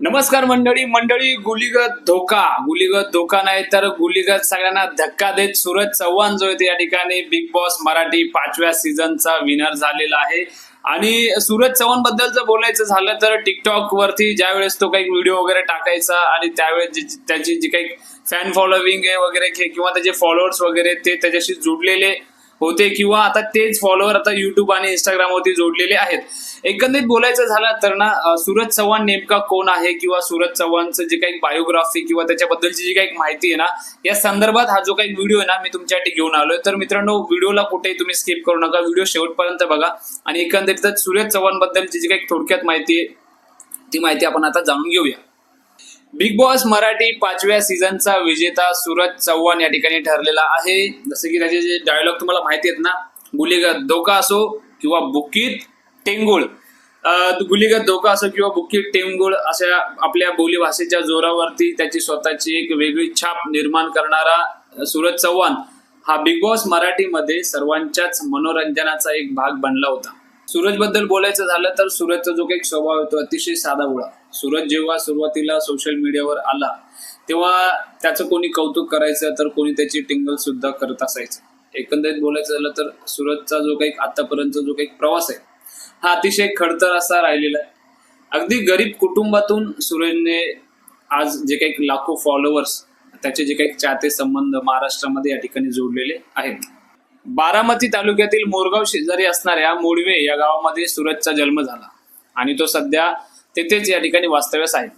नमस्कार मंडळी मंडळी गुलीगत धोका. गुलीगत धोका नाही तर गुलीगत सगळ्यांना धक्का देत सूरज चव्हाण जो आहे या ठिकाणी बिग बॉस मराठी पाचव्या सीझनचा विनर झालेला आहे. आणि सूरज चव्हाणबद्दल जर बोलायचं झालं तर टिकटॉक वरती ज्या वेळेस तो काही व्हिडिओ वगैरे टाकायचा आणि त्यावेळेस त्याची जी काही फॅन फॉलोविंग आहे वगैरे किंवा त्याचे फॉलोअर्स वगैरे ते त्याच्याशी जुडलेले होते किंवा आता तेच फॉलोअर आता युट्यूब आणि इंस्टाग्राम वरती जोडलेले आहेत. एकंदरीत बोलायचं झालं तर ना सूरज चव्हाण नेमका कोण आहे किंवा सूरज चव्हाणचं जे काही बायोग्राफी किंवा त्याच्याबद्दलची जी काही माहिती आहे ना या संदर्भात हा जो काही व्हिडिओ आहे ना मी तुमच्यासाठी घेऊन आलोय. तर मित्रांनो व्हिडिओला कुठेही तुम्ही स्किप करू नका. व्हिडिओ शेवटपर्यंत बघा. आणि एकंदरीतच सूरज चव्हाण बद्दलची जी काही थोडक्यात माहिती आहे ती माहिती आपण आता जाणून घेऊया. बिग बॉस मराठी पाचव्या सीझनचा विजेता सूरज चव्हाण या ठिकाणी ठरलेला आहे. जसं की त्याचे जे डायलॉग तुम्हाला माहिती आहेत ना गुलीगत धोका असो किंवा बुकीत टेंगुळ. गुलीगत धोका असो किंवा बुकीत टेंगुळ अशा आपल्या बोलीभाषेच्या जोरावरती त्याची स्वतःची एक वेगळी छाप निर्माण करणारा सूरज चव्हाण हा बिग बॉस मराठीमध्ये सर्वांच्याच मनोरंजनाचा एक भाग बनला होता. सूरजबद्दल बोलायचं झालं तर सूरजचा जो काही स्वभाव आहे तो अतिशय साधा उडा सूरज जेव्हा सुरुवातीला सोशल मीडियावर आला तेव्हा त्याचं कोणी कौतुक करायचं तर कोणी त्याची टिंगल सुद्धा करत असायचं. एकंदरीत बोलायचं झालं तर सूरजचा जो काही आतापर्यंत जो काही प्रवास आहे हा अतिशय खडतर असा राहिलेला आहे. अगदी गरीब कुटुंबातून सूरजने आज जे काही लाखो फॉलोअर्स त्याचे जे काही चाहते संबंध महाराष्ट्रामध्ये या ठिकाणी जोडलेले आहेत. बारामती तालुक्यातील मोरगाव शेजारी असणाऱ्या मोडवे या गावामध्ये सूरजचा जन्म झाला. आणि तो सध्या तेथेच या ठिकाणी वास्तव्यास आहे.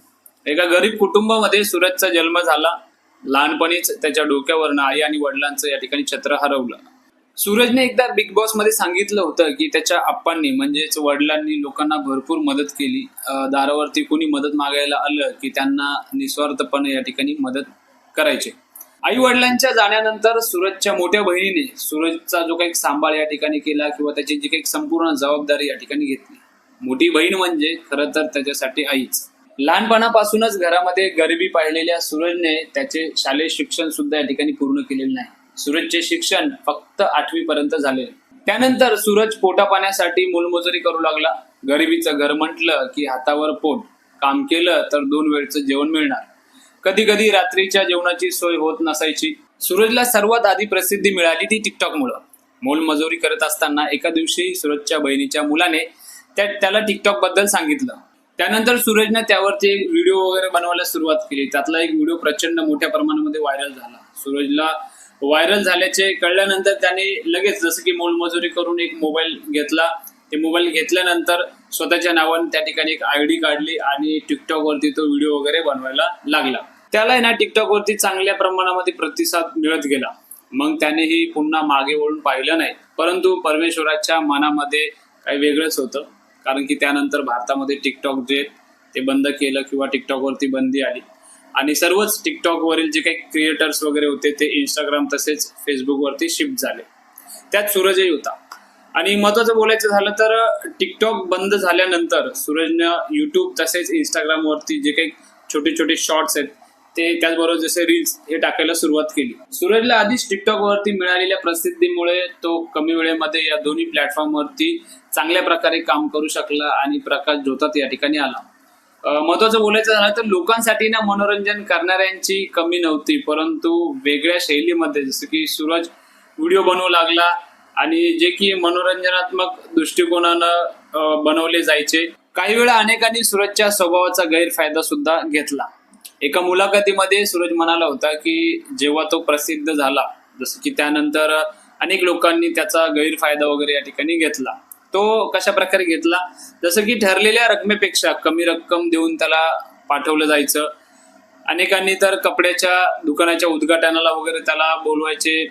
एका गरीब कुटुंबामध्ये सूरजचा जन्म झाला. लहानपणीच त्याच्या डोक्यावरनं आई आणि वडिलांचं या ठिकाणी छत्र हरवलं. सूरजने एकदा बिग बॉसमध्ये सांगितलं होतं की त्याच्या आप्पांनी म्हणजेच वडिलांनी लोकांना भरपूर मदत केली. दारावरती कोणी मदत मागायला आलं की त्यांना निस्वार्थपणे या ठिकाणी मदत करायचे. आई वडिलांच्या जाण्यानंतर सूरजच्या मोठ्या बहिणीने सूरजचा जो काही सांभाळ या ठिकाणी केला किंवा त्याची जी काही संपूर्ण जबाबदारी या ठिकाणी घेतली. मोठी बहीण म्हणजे खरं तर त्याच्यासाठी आईच. लहानपणापासूनच घरामध्ये गरिबी पाहिलेल्या सूरजने त्याचे शालेय शिक्षण सुद्धा या ठिकाणी पूर्ण केलेले नाही. सूरजचे शिक्षण फक्त आठवी पर्यंत झाले. त्यानंतर सूरज पोटापाण्यासाठी मोलमजुरी करू लागला. गरिबीचं घर म्हटलं की हातावर पोट. काम केलं तर दोन वेळचं जेवण मिळणार. कधी कधी रात्रीच्या जेवणाची सोय होत नसायची. सूरजला सर्वात आधी प्रसिद्धी मिळाली ती टिकटॉकमुळं. मोलमजुरी करत असताना एका दिवशी सूरजच्या बहिणीच्या मुलाने त्या त्याला टिकटॉकबद्दल सांगितलं. त्यानंतर सूरजने त्यावरती एक व्हिडिओ वगैरे बनवायला सुरुवात केली. त्यातला एक व्हिडिओ प्रचंड मोठ्या प्रमाणामध्ये व्हायरल झाला. सूरजला व्हायरल झाल्याचे कळल्यानंतर त्याने लगेच जसं की मोलमजुरी करून एक मोबाईल घेतला. ते मोबाईल घेतल्यानंतर स्वतःच्या नावाने त्या ठिकाणी एक आय डी काढली आणि टिकटॉकवरती तो व्हिडिओ वगैरे बनवायला लागला. त्याला ना टिकटॉक वरती चांगल्या प्रमाणामध्ये प्रतिसाद मिळत गेला. मग त्यानेही पुन्हा मागे वळून पाहिलं नाही. परंतु परमेश्वराच्या मनामध्ये काही वेगळंच होतं. कारण की त्यानंतर भारतामध्ये टिकटॉक जे ते बंद केलं किंवा टिकटॉक वरती बंदी आली. आणि सर्वच टिकटॉकवरील जे काही क्रिएटर्स वगैरे होते ते इंस्टाग्राम तसेच फेसबुकवरती शिफ्ट झाले. त्यात सूरजही होता. आणि महत्वाचं बोलायचं झालं तर टिकटॉक बंद झाल्यानंतर सूरजनं युट्यूब तसेच इंस्टाग्रामवरती जे काही छोटे छोटे शॉर्ट्स आहेत ते त्याचबरोबर जसे रील्स हे टाकायला सुरुवात केली. सूरजला आधीच टिकटॉकवरती मिळालेल्या प्रसिद्धीमुळे तो कमी वेळेमध्ये या दोन्ही प्लॅटफॉर्मवरती चांगल्या प्रकारे काम करू शकला आणि प्रकाश जोतात या ठिकाणी आला. महत्वाचं बोलायचं झालं तर लोकांसाठी ना मनोरंजन करणाऱ्यांची कमी नव्हती परंतु वेगळ्या शैलीमध्ये जसं की सूरज व्हिडिओ बनवू लागला आणि जे की मनोरंजनात्मक दृष्टिकोनानं बनवले जायचे. काही वेळा अनेकांनी सूरजच्या स्वभावाचा गैरफायदा सुद्धा घेतला. एका मुलाखतीमध्ये सूरज म्हणाला होता की जेव्हा तो प्रसिद्ध झाला जसं की त्यानंतर अनेक लोकांनी त्याचा गैरफायदा वगैरे या ठिकाणी घेतला. तो कशा प्रकारे घेतला? जसं की ठरलेल्या रकमेपेक्षा कमी रक्कम देऊन त्याला पाठवलं जायचं. अनेकांनी तर कपड्याच्या दुकानाच्या उद्घाटनाला वगैरे त्याला बोलवायचे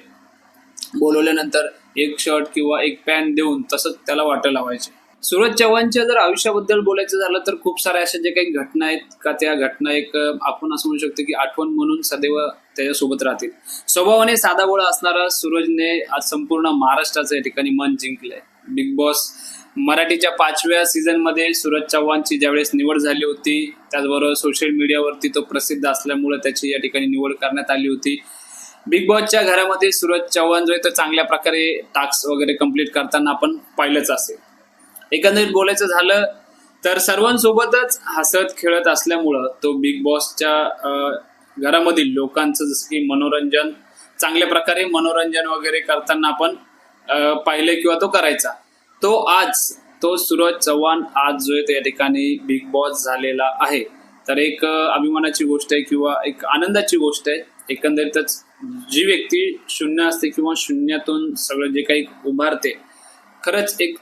बोलवल्यानंतर एक शर्ट किंवा एक पॅन्ट देऊन तसंच त्याला वाटं लावायचे. सूरज चव्हाणच्या जर आयुष्याबद्दल बोलायचं झालं तर खूप साऱ्या अशा ज्या काही घटना आहेत का त्या घटना एक आपण असं म्हणू शकतो की आठवण म्हणून सदैव त्याच्यासोबत राहतील. स्वभावाने साधाबोळा असणारा सूरजने आज संपूर्ण महाराष्ट्राचं या ठिकाणी मन जिंकलंय. बिग बॉस मराठीच्या पाचव्या सीझनमध्ये सूरज चव्हाणची ज्यावेळेस निवड झाली होती त्याचबरोबर सोशल मीडियावरती तो प्रसिद्ध असल्यामुळे त्याची या ठिकाणी निवड करण्यात आली होती. बिग बॉसच्या घरामध्ये सूरज चव्हाण जो आहे तो चांगल्या प्रकारे टास्क वगैरे कंप्लीट करताना आपण पाहिलंच असेल. एकंदरीत बोलायचं झालं तर सर्वांसोबतच हसत खेळत असल्यामुळं तो बिग बॉसच्या घरामधील लोकांचं जसं की मनोरंजन चांगल्या प्रकारे मनोरंजन वगैरे करताना आपण पाहिलं किंवा तो करायचा. तो आज तो सूरज चव्हाण आज जो आहे त्या ठिकाणी बिग बॉस झालेला आहे. तर एक अभिमानाची गोष्ट आहे किंवा एक आनंदाची गोष्ट आहे. एकंदरीतच जी व्यक्ती शून्य असते किंवा शून्यातून सगळं जे काही उभारते खरंच एक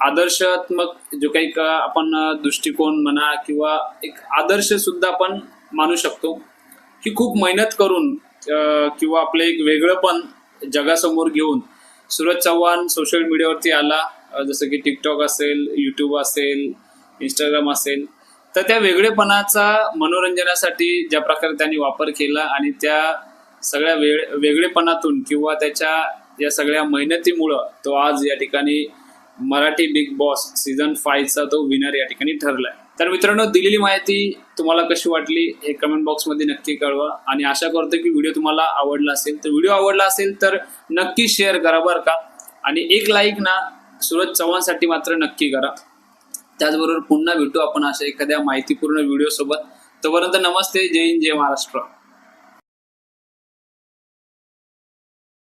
आदर्शात्मक जो काही का आपण दृष्टिकोन म्हणा किंवा एक आदर्श सुद्धा आपण मानू शकतो. की खूप मेहनत करून किंवा आपलं एक वेगळं पण जगासमोर घेऊन सूरज चव्हाण सोशल मीडियावरती आला. जसं की टिकटॉक असेल यूट्यूब असेल इंस्टाग्राम असेल. तर त्या वेगळेपणाचा मनोरंजनासाठी ज्या प्रकारे त्यांनी वापर केला आणि त्या सगळ्या वेळ वेगळेपणातून किंवा त्याच्या या सगळ्या मेहनतीमुळं तो आज या ठिकाणी मराठी बिग बॉस सीझन फाईव्हचा तो विनर या ठिकाणी ठरलाय. तर मित्रांनो दिलेली माहिती तुम्हाला कशी वाटली हे कमेंट बॉक्समध्ये नक्की कळवा आणि आशा करतो की व्हिडिओ तुम्हाला आवडला असेल. तर व्हिडिओ आवडला असेल तर नक्की शेअर करा बरं का. आणि एक लाईक ना सूरज चव्हाणसाठी मात्र नक्की करा. त्याचबरोबर पुन्हा भेटू आपण अशा एखाद्या माहितीपूर्ण व्हिडिओसोबत तोपर्यंत नमस्ते जय हिंद जय महाराष्ट्र.